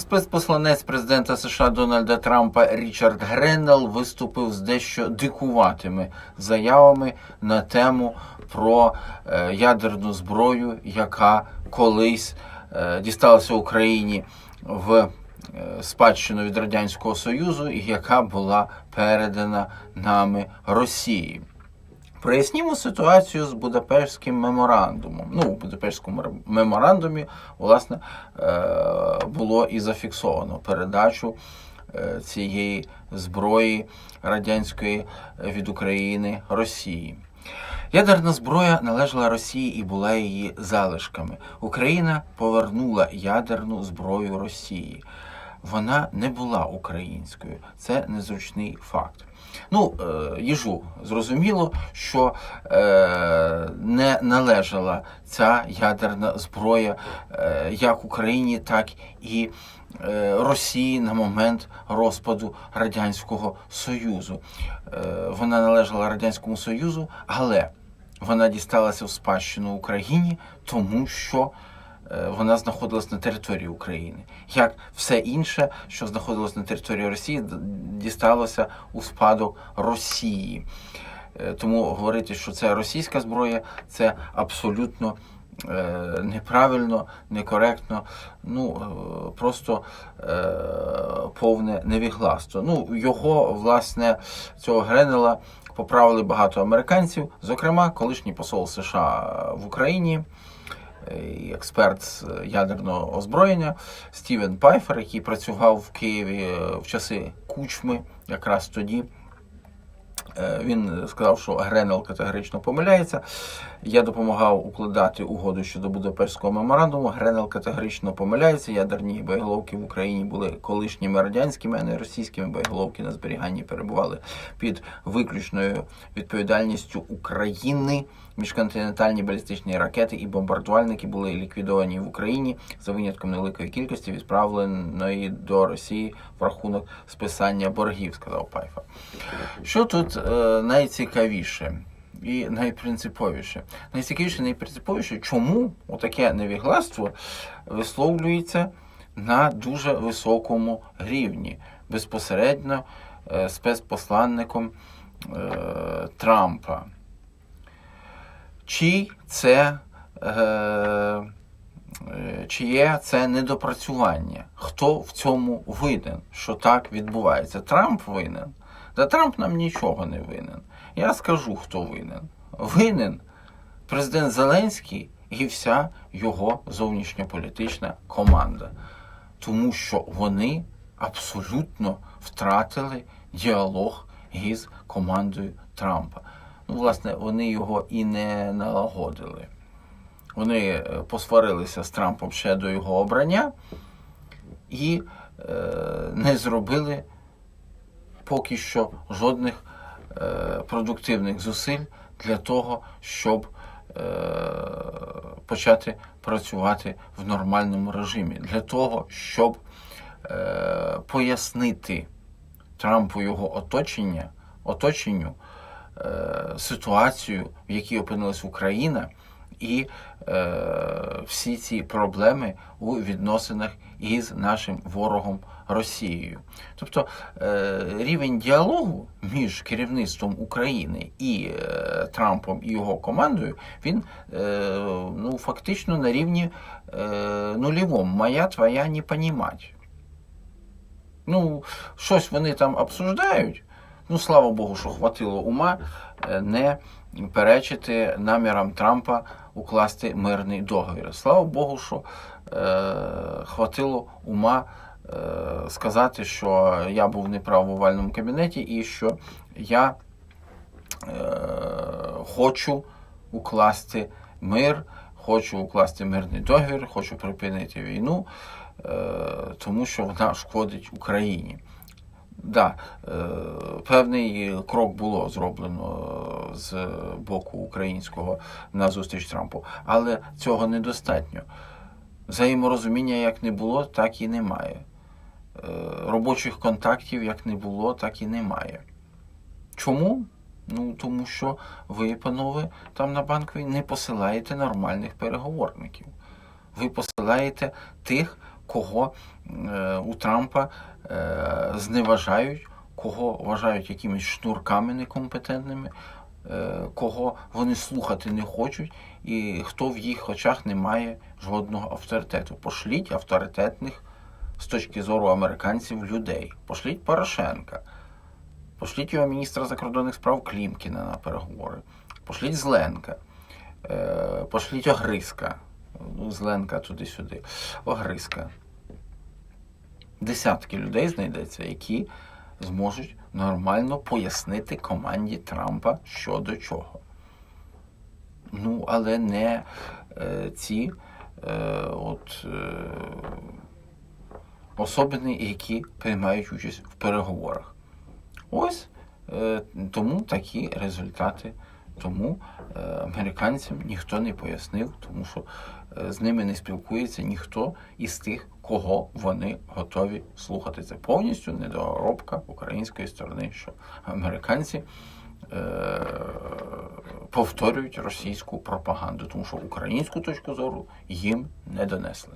Спецпосланець президента США Дональда Трампа Річард Греннел виступив з дещо дикуватими заявами на тему про е, ядерну зброю, яка колись е, дісталася Україні в е, спадщину від Радянського Союзу і яка була передана нами Росії. Прояснімо ситуацію з Будапештським меморандумом. Ну, у Будапештському меморандумі, власне, е, було і зафіксовано передачу е, цієї зброї радянської е, від України Росії. Ядерна зброя належала Росії і була її залишками. Україна повернула ядерну зброю Росії. Вона не була українською. Це незручний факт. Ну, е, їжу зрозуміло, що е, не належала ця ядерна зброя е, як Україні, так і Росії на момент розпаду Радянського Союзу. Вона належала Радянському Союзу, але вона дісталася в спадщину Україні, тому що вона знаходилась на території України. Як все інше, що знаходилось на території Росії, дісталося у спадок Росії. Е, Тому говорити, що це російська зброя, це абсолютно е, неправильно, некоректно, ну е, просто е, повне невігластво. Ну, його, власне, цього Гренела поправили багато американців, зокрема, колишній посол США в Україні і експерт з ядерного озброєння Стівен Пайфер, який працював в Києві е, в часи Кучми, якраз тоді. Е, Він сказав, що Гренел категорично помиляється. Я допомагав укладати угоду щодо Будапештського меморандуму. Гренел категорично помиляється. Ядерні боєголовки в Україні були колишніми радянськими, а не російськими боєголовки на зберіганні перебували під виключною відповідальністю України. Міжконтинентальні балістичні ракети і бомбардувальники були ліквідовані в Україні за винятком невеликої кількості відправленої до Росії в рахунок списання боргів, сказав Пайфа. Що тут е, найцікавіше і найпринциповіше? Найцікавіше, найпринциповіше, чому отаке невігластво висловлюється на дуже високому рівні, безпосередньо е, спецпосланником е, Трампа. Чи це е, чиє це недопрацювання? Хто в цьому винен, що так відбувається? Трамп винен? Та Трамп нам нічого не винен. Я скажу, хто винен. Винен президент Зеленський і вся його зовнішньополітична команда. Тому що вони абсолютно втратили діалог із командою Трампа. Ну, власне, вони його і не налагодили. Вони е, посварилися з Трампом ще до його обрання і е, не зробили поки що жодних продуктивних зусиль для того, щоб е, почати працювати в нормальному режимі, для того, щоб е, пояснити Трампу його оточення, оточенню е, ситуацію, в якій опинилась Україна, і е, всі ці проблеми у відносинах із нашим ворогом Росією. Тобто е, рівень діалогу між керівництвом України і е, Трампом і його командою, він е, ну, фактично на рівні нульовому. Моя твоя не понімать. Ну, щось вони там обсуждають. Ну, слава Богу, що хватило ума не перечити намірам Трампа укласти мирний договір. Слава Богу, що е, хватило ума сказати, що я був неправ в овальному кабінеті і що я е, хочу укласти мир, хочу укласти мирний договір, хочу припинити війну, е, тому що вона шкодить Україні. Да, е, певний крок було зроблено з боку українського на зустріч Трампу, але цього недостатньо. Взаєморозуміння як не було, так і немає. Робочих контактів як не було, так і немає. Чому? Ну, тому що ви, панове, там на банковій не посилаєте нормальних переговорників. Ви посилаєте тих, кого е, у Трампа е, зневажають, кого вважають якимись шнурками некомпетентними, е, кого вони слухати не хочуть, і хто в їх очах не має жодного авторитету. Пошліть авторитетних з точки зору американців людей. Пошліть Порошенка. Пошліть його міністра закордонних справ Клімкіна на переговори. Пошліть Зленка. Е, Пошліть Огриска. Ну, Зленка туди-сюди. Огриска. Десятки людей знайдеться, які зможуть нормально пояснити команді Трампа що до чого. Ну, але не е, ці е, от, е, особини, які приймають участь в переговорах. Ось е, тому такі результати. Тому е, американцям ніхто не пояснив, тому що е, з ними не спілкується ніхто із тих, кого вони готові слухати. Це повністю недоробка української сторони, що американці е, повторюють російську пропаганду, тому що українську точку зору їм не донесли.